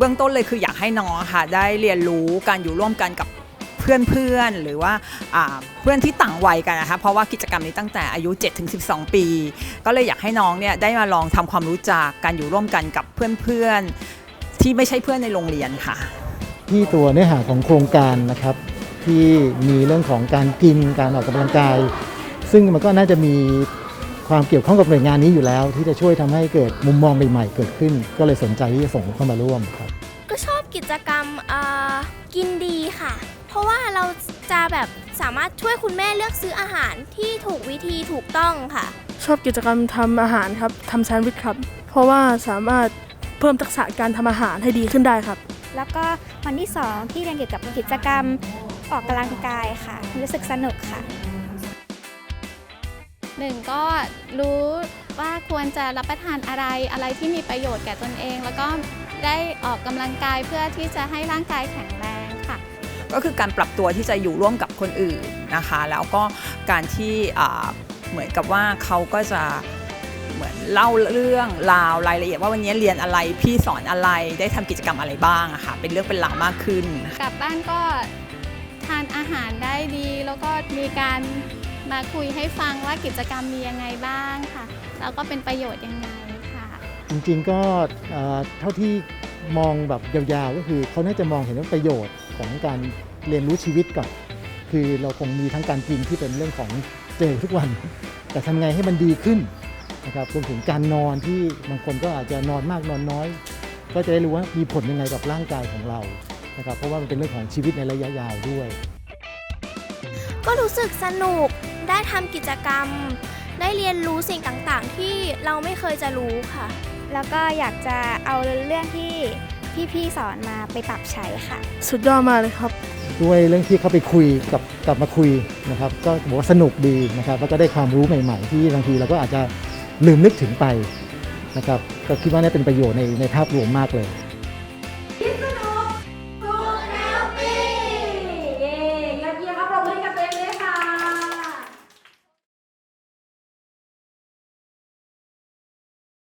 เบื้องต้นเลยคืออยากให้น้องค่ะได้เรียนรู้การอยู่ร่วมกันกับเพื่อนๆหรือว่าอ่าเพื่อนที่ต่างวัยกันนะคะเพราะว่ากิจกรรมนี้ตั้งแต่อายุ 7-12 ปี ก็เลยอยากให้น้องเนี่ยได้มาลองทำความรู้จักการอยู่ร่วมกันกับเพื่อนๆที่ไม่ใช่เพื่อนในโรงเรียนค่ะ ที่ตัวเนื้อหาของโครงการนะครับ ที่มีเรื่องของการกินการออกกำลังกาย ซึ่งมันก็น่าจะมี ความเกี่ยวข้องกับหน่วยงานนี้อยู่แล้ว ที่จะช่วยทำให้เกิดมุมมองใหม่ๆเกิดขึ้น ก็เลยสนใจที่จะส่งเข้ามาร่วมครับ ก็ชอบกิจกรรมเอ่อกินดีค่ะ เพราะว่าเราจะแบบสามารถช่วยคุณแม่เลือกซื้ออาหารที่ถูกวิธีถูกต้องค่ะ ชอบกิจกรรมทำอาหารครับทำแซนด์วิชครับ เพราะว่าสามารถเพิ่มทักษะการทำอาหารให้ดีขึ้นได้ครับ แล้วก็วันที่สองที่เรียนเกี่ยวกับกิจกรรมออกกำลังกายค่ะ รู้สึกสนุกค่ะ หนึ่งก็รู้ว่าควรจะรับประทานอะไรอะไรที่มีประโยชน์แก่ตนเอง แล้วก็ได้ออกกำลังกายเพื่อที่จะให้ร่างกายแข็งแรงค่ะ ก็คือการปรับตัวที่จะอยู่ร่วมกับคนอื่นนะคะ แล้วก็การที่อ่าเหมือนกับว่าเขาก็จะเหมือนเล่าเรื่องราวรายละเอียดว่าวันนี้เรียนอะไรพี่สอนอะไรได้ทำกิจกรรมอะไรบ้างอะค่ะเป็นเรื่องเป็นราวมากขึ้น กลับบ้านก็ทานอาหารได้ดีแล้วก็มีการ มาคุยให้ฟังว่ากิจกรรมมียังไงบ้างค่ะ แล้วก็เป็นประโยชน์ยังไงค่ะจริงๆก็เอ่อเท่าที่มองแบบยาวๆ ก็คือเขาน่าจะมองเห็นว่าประโยชน์ของการเรียนรู้ชีวิตกับคือเราคงมีทั้งการกินที่เป็นเรื่องของเจอทุกวัน แต่ทำไงให้มันดีขึ้นนะครับรวมถึงการนอนที่บางคนก็อาจจะนอนมากนอนน้อย ก็จะได้รู้ว่ามีผลยังไงกับร่างกายของเรานะครับเพราะว่ามันเป็นเรื่องของชีวิตในระยะยาวด้วย ก็รู้สึกสนุก ได้ทำกิจกรรม ได้เรียนรู้สิ่งต่างๆ ที่เราไม่เคยจะรู้ค่ะ แล้วก็อยากจะเอาเรื่องที่พี่ๆสอนมาไปปรับใช้ค่ะ สุดยอดมากเลยครับ ด้วยเรื่องที่เขาไปคุยกับกลับมาคุยนะครับ ก็บอกว่าสนุกดีนะครับแล้วก็ได้ความรู้ใหม่ ๆ ที่บางทีเราก็อาจจะลืมนึกถึงไปนะครับก็คิดว่านี่เป็นประโยชน์ในในภาพรวมมากเลย